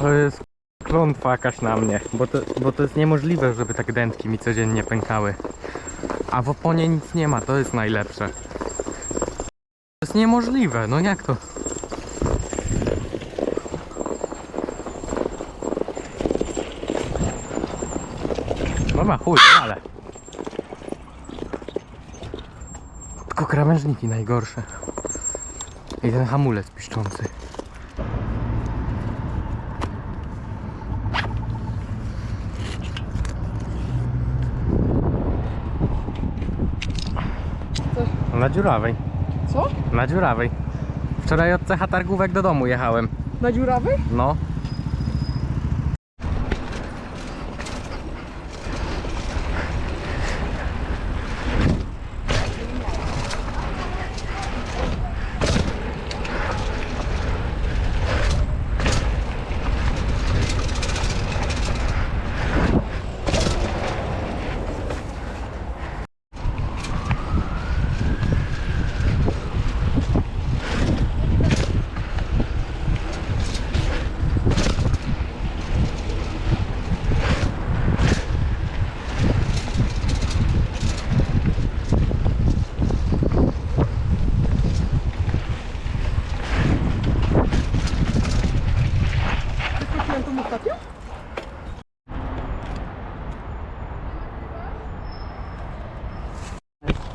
To jest klątwa jakaś na mnie, bo to, bo to jest niemożliwe, żeby tak dętki mi codziennie pękały. A w oponie nic nie ma, to jest najlepsze. To jest niemożliwe, no jak to? Dobra, chuj, ale. Tylko krawężniki najgorsze. I ten hamulec piszczący. Na dziurawej. Co? Na dziurawej. Wczoraj od cecha targówek do domu jechałem. Na dziurawy? No.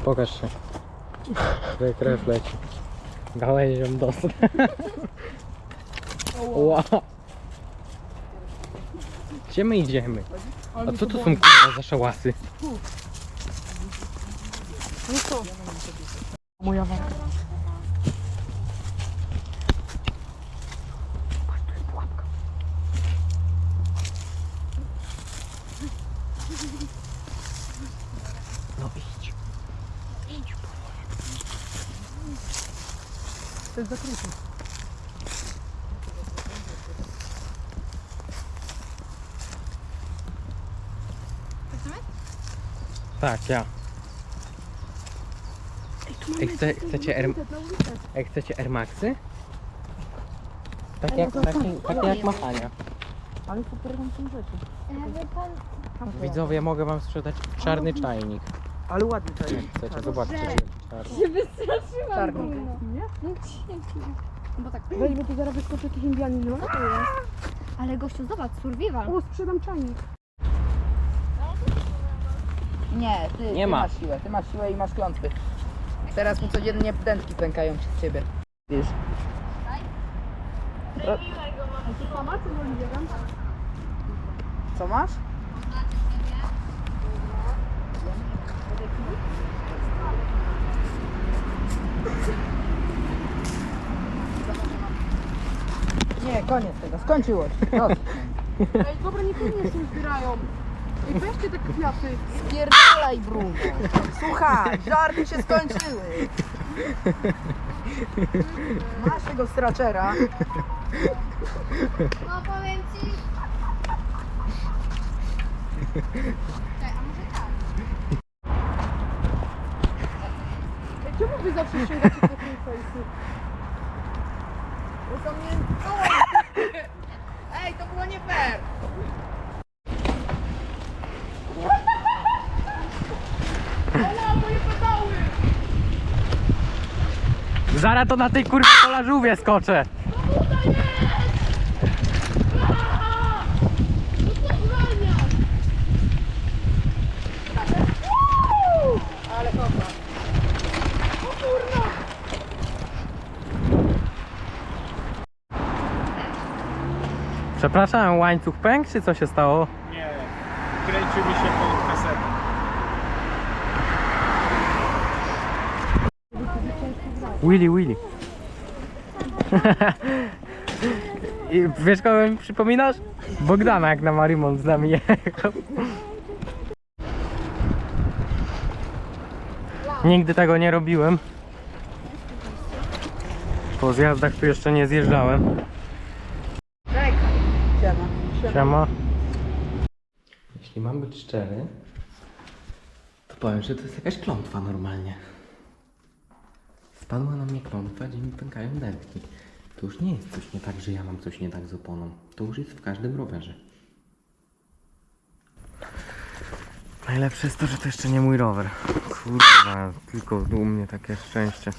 Pokaż się. Tutaj krew leci. Dałeś ją dostać. Wow. Gdzie my idziemy? A co to są kurwa za szałasy? No co? Moja wara. To jest zakryte. Tak, ja. Ej, chce, chcecie Air... Ej, chcecie Air Maxy? Tak jak, takie, takie jak machania. Ale super tam są rzeczy. Jakby pan... Widzowie, mogę wam sprzedać czarny czajnik. Ale ładnie to jest. Chcecie, zobaczcie, czy czarny. się wystraszyłam. Czarny. Nie? No dzięki. Bo tak... Weź, bo tu zaraz wyskoczy jakiś Indianin. No. Co to jest? Ale gościu, zobacz, survival. O, sprzedam czajnik. Nie, ty, Nie ty ma. masz siłę, ty masz siłę i masz klątwy. Teraz mu codziennie dętki pękają przez ciebie. Wiesz? Co masz? Koniec tego, skończyło się. Ej, dobra, niekoniecznie zbierają. Ej, weźcie te kwiaty. Spierdalaj, Bruno. Słuchaj, żarty się skończyły. Masz tego straczera. No powiem ci... Czekaj, a może tak? Ej, czemu wy zawsze sięgacie po tej fejsy? Bo to mnie... Ej, to było nie fair. Zaraz to na tej kurwie kolażówie skoczę. Przepraszam, łańcuch pęk, czy co się stało? Nie, kręci mi się pod kasetą. Willy, Willy. I wiesz kogo mi przypominasz? Bogdana jak na Marimon z nami jechał. Nigdy tego nie robiłem. Po zjazdach tu jeszcze nie zjeżdżałem. Siema. Jeśli mam być szczery, to powiem, że to jest jakaś klątwa normalnie. Spadła na mnie klątwa, gdzie mi pękają dętki. To już nie jest coś nie tak, że ja mam coś nie tak z oponą. To już jest w każdym rowerze. Najlepsze jest to, że to jeszcze nie mój rower. Kurwa, tylko u mnie takie szczęście.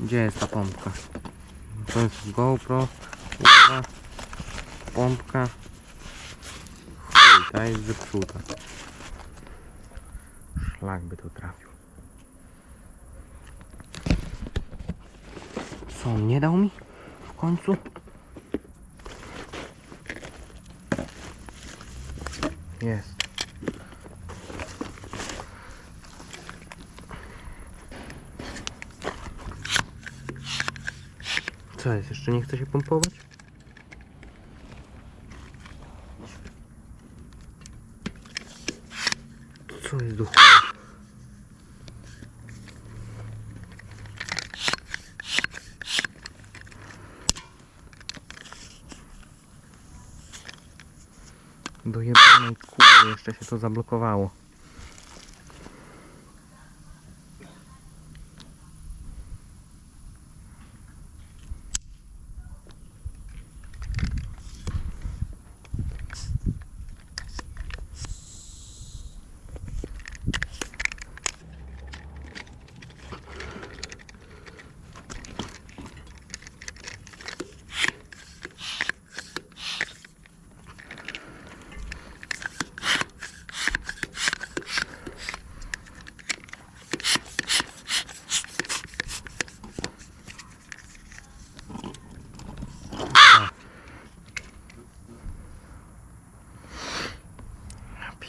Gdzie jest ta pompka? To jest GoPro. Kurwa. Pompka. Chuj, ta jest zepsuta. Szlak by tu trafił. Co, on nie dał mi? W końcu? Jest. Co jest? Jeszcze nie chce się pompować? Chuja? Do jebanej kurwy jeszcze się to zablokowało.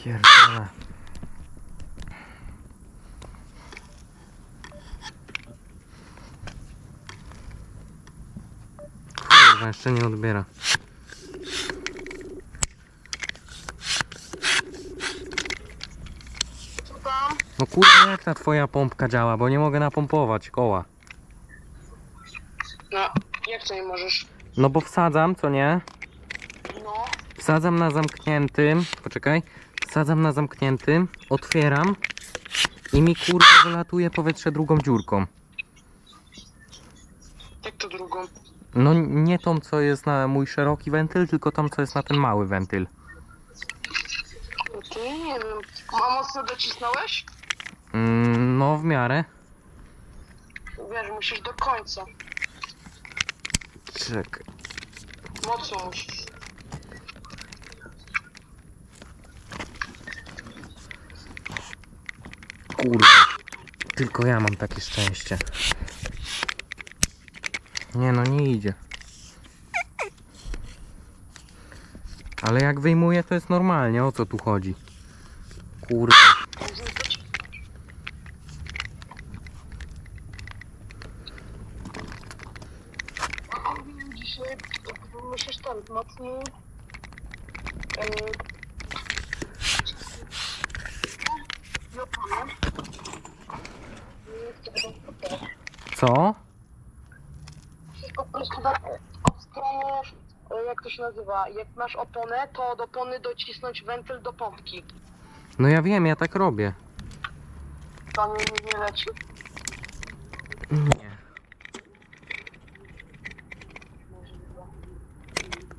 Pierdolę. Kurwa, jeszcze nie odbiera. No kurwa, jak ta twoja pompka działa, bo nie mogę napompować koła. No, jak to nie możesz? No bo wsadzam, co nie? No, Wsadzam na zamkniętym, poczekaj, wsadzam na zamkniętym, otwieram i mi kurwa wylatuje powietrze drugą dziurką. jak to drugą? No nie tą, co jest na mój szeroki wentyl, tylko tą, co jest na ten mały wentyl. No to ja nie wiem. A mocno docisnąłeś? Mm, no w miarę. Wiesz, musisz do końca. Czekaj. Mocno musisz. Kurwa. Tylko ja mam takie szczęście. Nie no, nie idzie. Ale jak wyjmuję, to jest normalnie. O co tu chodzi? Kurwa. Dzisiaj musisz ten mocniej. Yy, no, powiem. Co? Po prostu tak od strony, e, jak to się nazywa, jak masz oponę, to od opony docisnąć wentyl do pompki. No ja wiem, ja tak robię. To nie, nie, nie leci? Nie.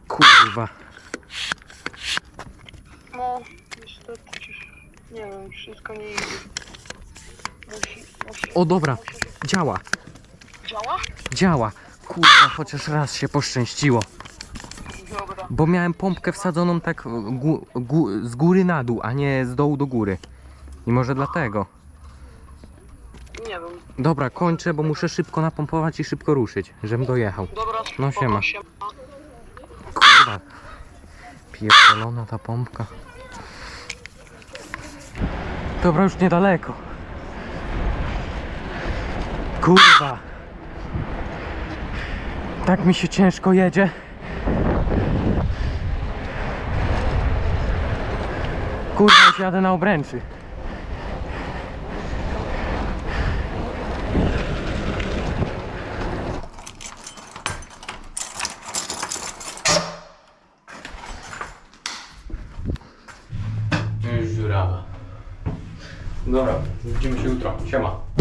Kurwa. No, niestety, nie wiem, wszystko nie idzie. Musi, musi, O dobra, musi- działa, Działa? działa. Kurwa, chociaż raz się poszczęściło. Dobra. Bo miałem pompkę wsadzoną tak gó- gó- z góry na dół, a nie z dołu do góry. I może dlatego. Nie wiem. Dobra, kończę, bo muszę szybko napompować i szybko ruszyć, żebym dojechał. Dobra, No, spoko, siema. siema. Kurwa. Pierdolona ta pompka. Dobra, już niedaleko. Kurwa. Tak mi się ciężko jedzie. Kurwa, już jadę na obręczy. Już dziurawa. Dobra, widzimy się jutro. Siema.